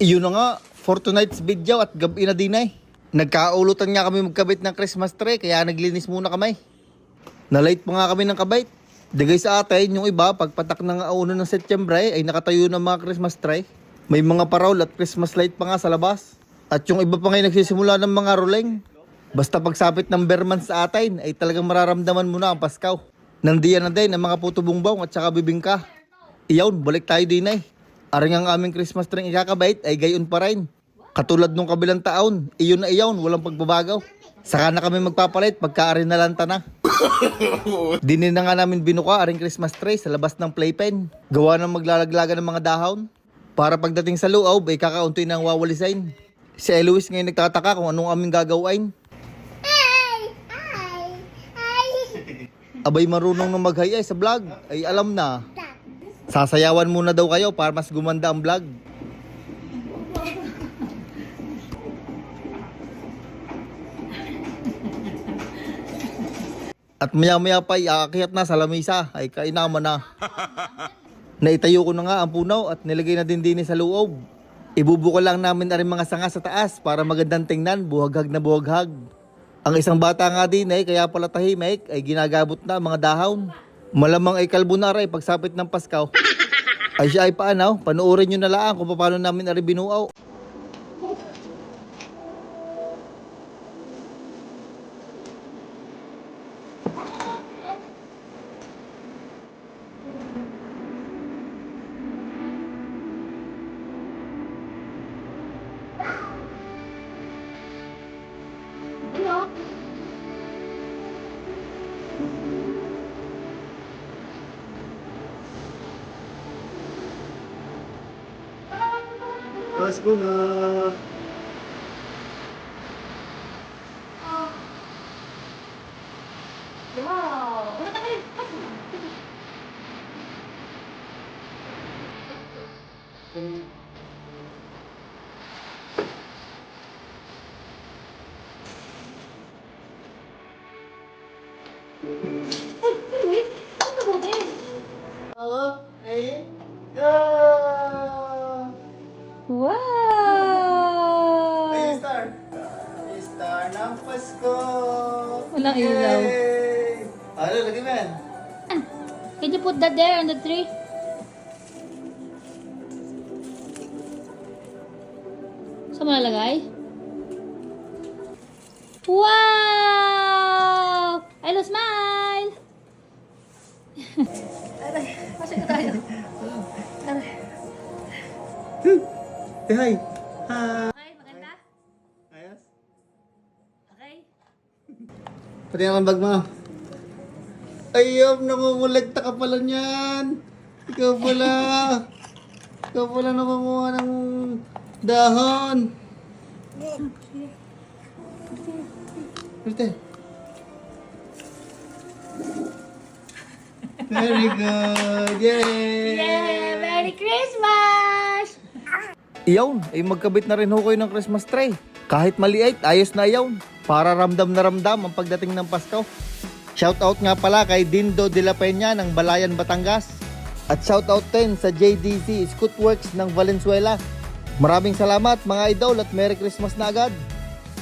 Iyon na nga, for tonight's video at gabi na din ay. Nagkaulutan nga kami magkabit ng Christmas tree kaya naglinis muna kami. Na-late pa nga kami ng kabait. Digay sa atin, yung iba, pagpatak ng auno ng Setyembre ay nakatayo ng mga Christmas tree. May mga parol at Christmas light pa nga sa labas. At yung iba pa nga nagsisimula ng mga rolling. Basta pagsapit ng Berman sa atin ay talagang mararamdaman mo na ang Paskaw. Nandiyan na din ang mga puto bumbong at saka bibingka. Iyon, balik tayo din ay. Aring ang aming Christmas tree ikakabait ay gayon pa rin. Katulad nung kabilang taon, iyon na iyon, walang pagbabagaw. Saka na kami magpapalit pagka na lanta na. Dinin na nga namin binuka aring Christmas tree sa labas ng playpen. Gawa ng maglalaglaga ng mga dahon. Para pagdating sa loob ay kakaunti ng wawalisain. Si Eloise ngayon nagtataka kung anong aming gagawain. Abay marunong na maghayay sa vlog. Ay alam na. Sasayawan muna daw kayo para mas gumanda ang vlog. At maya maya pa iaakyat na sa lamisa ay kainama na. Naitayo ko na nga ang punaw at nilagay na din din sa loob. Ibubuko lang namin na rin mga sanga sa taas para magandang tingnan, buhaghag na buhaghag. Ang isang bata nga din ay kaya pala tahimik ay ginagabot na mga dahon. Malamang ay kalbunara ay pagsapit ng Paskaw. Ay siya ay paanaw, panoorin nyo na lang kung paano namin ari binuaw. Pasko na! Wow! Ay, star! Ay, star ng Pasko! Walang ilaw. Yay! Ano, lagi man? Can you put that there on the tree? Saan mo nalagay? Wow! Hello, smile! Aray, pasok tayo. Aray. Say hi! Hi! Okay, maganda? Ayos? Okay. Pati ang bag mo. Ayop, namumulagta ka pala niyan. Ikaw pala. Ikaw pala namumuha ng dahon. Arte. Very good. Yay! Yeah! Merry Christmas! Iyon, ay magkabit na rin ho ng Christmas tree. Kahit maliit, ayos na iyon. Para ramdam na ramdam ang pagdating ng Pasko. Shoutout nga pala kay Dindo de la Peña ng Balayan, Batangas. At shoutout din sa JDC Scootworks ng Valenzuela. Maraming salamat mga idol at Merry Christmas na agad.